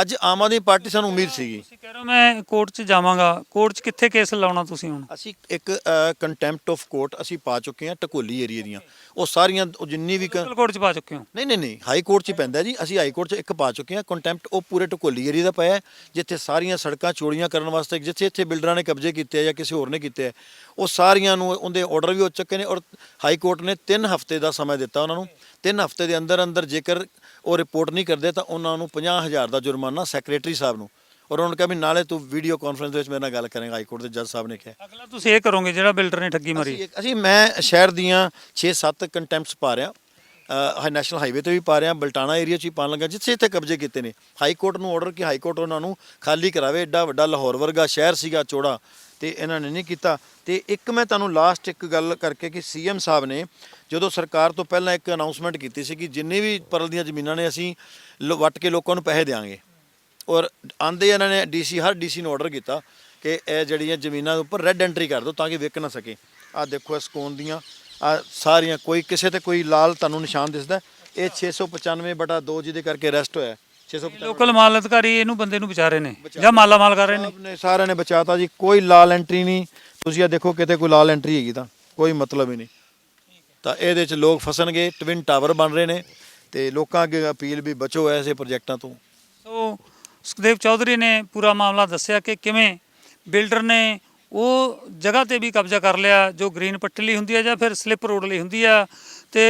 ਅੱਜ ਆਮ ਆਦਮੀ ਪਾਰਟੀ ਸਾਨੂੰ ਉਮੀਦ ਸੀਗੀ। ਤੁਸੀਂ ਕਹਿ ਰਹੇ ਹੋ ਮੈਂ ਕੋਰਟ 'ਚ ਜਾਵਾਂਗਾ। ਕੋਰਟ 'ਚ ਕਿੱਥੇ ਕੇਸ ਲਾਉਣਾ ਤੁਸੀਂ ਹੁਣ? ਅਸੀਂ ਇੱਕ ਕੰਟੈਂਪਟ ਆਫ ਕੋਰਟ ਅਸੀਂ ਪਾ ਚੁੱਕੇ ਹਾਂ ਟਕੋਲੀ ਏਰੀਆ ਦੀਆਂ। ਉਹ ਸਾਰੀਆਂ ਉਹ ਜਿੰਨੀ ਵੀ ਕ- ਕੋਰਟ 'ਚ ਪਾ ਚੁੱਕੇ ਹੋ? ਨਹੀਂ ਨਹੀਂ ਨਹੀਂ ਹਾਈ ਕੋਰਟ 'ਚ ਹੀ ਪੈਂਦਾ ਜੀ। ਅਸੀਂ ਹਾਈ ਕੋਰਟ 'ਚ ਇੱਕ ਪਾ ਚੁੱਕੇ ਹਾਂ। ਕੰਟੈਂਪਟ ਉਹ ਪੂਰੇ ਢਕੋਲੀ ਏਰੀਆ ਦਾ ਪਿਆ ਹੈ, ਜਿੱਥੇ ਸਾਰੀਆਂ ਸੜਕਾਂ ਚੋੜੀਆਂ ਕਰਨ ਵਾਸਤੇ ਜਿੱਥੇ ਇੱਥੇ ਬਿਲਡਰਾਂ ਨੇ ਕਬਜ਼ੇ ਕੀਤੇ ਆ ਜਾਂ ਕਿਸੇ ਹੋਰ ਨੇ ਕੀਤੇ ਆ ਉਹ ਸਾਰੀਆਂ ਨੂੰ ਉਹਦੇ ਆਰਡਰ ਵੀ ਹੋ ਚੁੱਕੇ ਨੇ ਔਰ ਹਾਈ ਕੋਰਟ ਨੇ 3 ਹਫ਼ਤੇ ਦਾ ਸਮਾਂ ਦਿੱਤਾ ਉਹਨਾਂ ਨੂੰ। 3 ਹਫ਼ਤੇ ਦੇ ਅੰਦਰ ਅੰਦਰ ਜੇਕਰ ਉਹ ਰਿਪੋਰਟ ਨਹੀਂ ਕਰਦੇ ਤਾਂ ਉਹਨਾਂ ਨੂੰ 50000 ਦਾ ਜੁਰਮਾਨਾ ਸੈਕਟਰੀ ਸਾਹਿਬ ਨੂੰ। ਔਰ ਉਹਨਾਂ ਨੇ ਕਿਹਾ ਵੀ ਨਾਲੇ ਤੂੰ ਵੀਡੀਓ ਕਾਨਫਰੰਸ ਵਿੱਚ ਮੇਰੇ ਨਾਲ ਗੱਲ ਕਰੇਗਾ ਹਾਈ ਕੋਰਟ ਦੇ ਜੱਜ ਸਾਹਿਬ ਨੇ ਕਿਹਾ। ਅਗਲਾ ਤੁਸੀਂ ਇਹ ਕਰੋਗੇ ਜਿਹੜਾ ਬਿਲਡਰ ਨੇ ਠੱਗੀ ਮਾਰੀ। ਅਸੀਂ ਅਸੀਂ ਮੈਂ ਸ਼ਹਿਰ ਦੀਆਂ 6-7 ਕੰਟੈਂਪਟਸ ਪਾ ਰਿਹਾ। ਹਾਈ ਨੈਸ਼ਨਲ ਹਾਈਵੇ ਤੇ ਵੀ ਪਾ ਰਿਹਾ ਬਲਟਾਣਾ ਏਰੀਆ 'ਚ ਵੀ ਪਾਣ ਲੱਗਾ ਜਿੱਥੇ ਇੱਥੇ ਕਬਜ਼ੇ ਕੀਤੇ ਨੇ। ਹਾਈ ਕੋਰਟ ਨੂੰ ਆਰਡਰ ਕਿ ਹਾਈ ਕੋਰਟ ਉਹਨਾਂ ਨੂੰ ਖਾਲੀ ਕਰਾਵੇ ਐਡਾ ਵੱਡਾ ਲਾਹੌਰ ਵਰਗਾ ਸ਼ਹਿਰ ਸੀਗਾ ਚੋੜਾ। ਤੇ ਇਹਨਾਂ ਨੇ ਨਹੀਂ ਕੀਤਾ। ਤੇ ਇੱਕ ਮੈਂ ਤੁਹਾਨੂੰ ਲਾਸਟ ਇੱਕ ਗੱਲ ਕਰਕੇ ਕਿ ਸੀਐਮ ਸਾਹਿਬ ਨੇ ਜਦੋਂ ਸਰਕਾਰ ਤੋਂ ਪਹਿਲਾਂ ਇੱਕ ਅਨਾਉਂਸਮੈਂਟ ਕੀਤੀ ਸੀ ਕਿ ਜਿੰਨੀ ਵੀ ਪਰਲ ਦੀਆਂ ਜ਼ਮੀਨਾਂ ਨੇ ਅਸੀਂ ਲੋ- ਵੱਟ ਕੇ ਲੋਕਾਂ ਨੂੰ ਪੈਸੇ ਦੇਵਾਂਗੇ ਔਰ ਆਂਦੇ ਇਹਨਾਂ ਨੇ ਡੀਸੀ ਹਰ ਡੀਸੀ ਨੂੰ ਆਰਡਰ ਕੀਤਾ ਕਿ ਇਹ ਜਿਹੜੀਆਂ ਜ਼ਮੀਨਾਂ ਦੇ ਉੱਪਰ ਰੈੱਡ ਐਂਟਰੀ ਕਰ ਦਿਓ ਤਾਂ ਕਿ ਵਿਕ ਨਾ ਸਕੇ। ਆ ਦੇਖੋ ਇਸ ਕੋਨ ਦੀਆਂ ਆ ਸਾਰੀਆਂ, ਕੋਈ ਕਿਸੇ ਤੇ ਕੋਈ ਲਾਲ ਤੁਹਾਨੂੰ ਨਿਸ਼ਾਨ ਦਿਸਦਾ। ਹੈ। ਇਹ 695 ਬਟਾ 2 ਜਿਹਦੇ ਕਰਕੇ ਅਰੈਸਟ ਹੋਇਆ। ਹੈ। 695 ਲੋਕਲ ਮਾਲ ਅਧਿਕਾਰੀ ਇਹਨੂੰ ਬੰਦੇ ਨੂੰ ਵਿਚਾਰੇ ਨੇ ਜਾਂ ਮਾਲਾ ਮਾਲ ਕਰ ਰਹੇ ਨੇ। ਨੇ ਸਾਰਿਆਂ ਨੇ ਬਚਾਤਾ ਜੀ ਕੋਈ ਲਾਲ ਐਂਟਰੀ ਨਹੀਂ। ਤੁਸੀਂ ਆ ਦੇਖੋ ਕਿਤੇ ਕੋਈ ਲਾਲ ਐਂਟਰੀ ਹੈਗੀ ਤਾਂ ਕੋਈ ਮਤਲਬ ਹੀ ਨਹੀਂ। ਤਾਂ ਇਹਦੇ ਚ ਲੋਕ ਫਸਣਗੇ ਟਵਿਨ ਟਾਵਰ ਬਣ ਰਹੇ ਨੇ ਤੇ ਲੋਕਾਂ ਅੱਗੇ ਅਪੀਲ ਵੀ ਬਚੋ ਐਸੇ ਪ੍ਰੋਜੈਕਟਾਂ ਤੋਂ। ਸੋ ਸੁਖਦੇਵ ਚੌਧਰੀ ਨੇ ਪੂਰਾ ਮਾਮਲਾ ਦੱਸਿਆ ਕਿ ਕਿਵੇਂ ਬਿਲਡਰ ਨੇ ਉਹ ਜਗ੍ਹਾ ਤੇ ਵੀ ਕਬਜ਼ਾ ਕਰ ਲਿਆ ਜੋ ਗ੍ਰੀਨ ਪੱਟੀ ਲਈ ਹੁੰਦੀ ਹੈ ਜਾਂ ਫਿਰ ਸਲਿੱਪ ਰੋਡ ਲਈ ਹੁੰਦੀ ਆ ਤੇ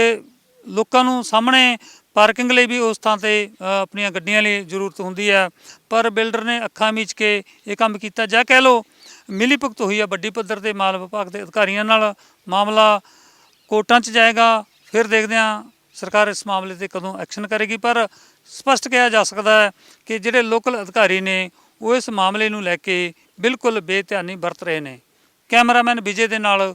ਲੋਕਾਂ ਨੂੰ ਸਾਹਮਣੇ ਪਾਰਕਿੰਗ ਲਈ ਵੀ ਉਸ ਥਾਂ ਤੇ ਆਪਣੀਆਂ ਗੱਡੀਆਂ ਲਈ ਜ਼ਰੂਰਤ ਹੁੰਦੀ ਹੈ। ਪਰ ਬਿਲਡਰ ਨੇ ਅੱਖਾਂ ਮੀਚ ਕੇ ਇਹ ਕੰਮ ਕੀਤਾ। ਜਾਂ ਕਹਿ ਲਓ ਮਿਲੀ ਭੁਗਤ ਹੋਈ ਆ ਵੱਡੀ ਪੱਧਰ ਤੇ ਮਾਲ ਵਿਭਾਗ ਦੇ ਅਧਿਕਾਰੀਆਂ ਨਾਲ। ਮਾਮਲਾ ਕੋਰਟਾਂ 'ਚ ਜਾਏਗਾ। ਫਿਰ ਦੇਖਦੇ ਹਾਂ ਸਰਕਾਰ ਇਸ ਮਾਮਲੇ ਤੇ ਕਦੋਂ ਐਕਸ਼ਨ ਕਰੇਗੀ। ਪਰ ਸਪਸ਼ਟ ਕਿਹਾ ਜਾ ਸਕਦਾ ਹੈ ਕਿ ਜਿਹੜੇ ਲੋਕਲ ਅਧਿਕਾਰੀ ਨੇ, ਉਹ ਇਸ ਮਾਮਲੇ ਨੂੰ ਲੈ ਕੇ ਬਿਲਕੁਲ ਬੇਧਿਆਨੀ ਵਰਤ ਰਹੇ ਨੇ। ਕੈਮਰਾਮੈਨ ਵਿਜੇ ਦੇ ਨਾਲ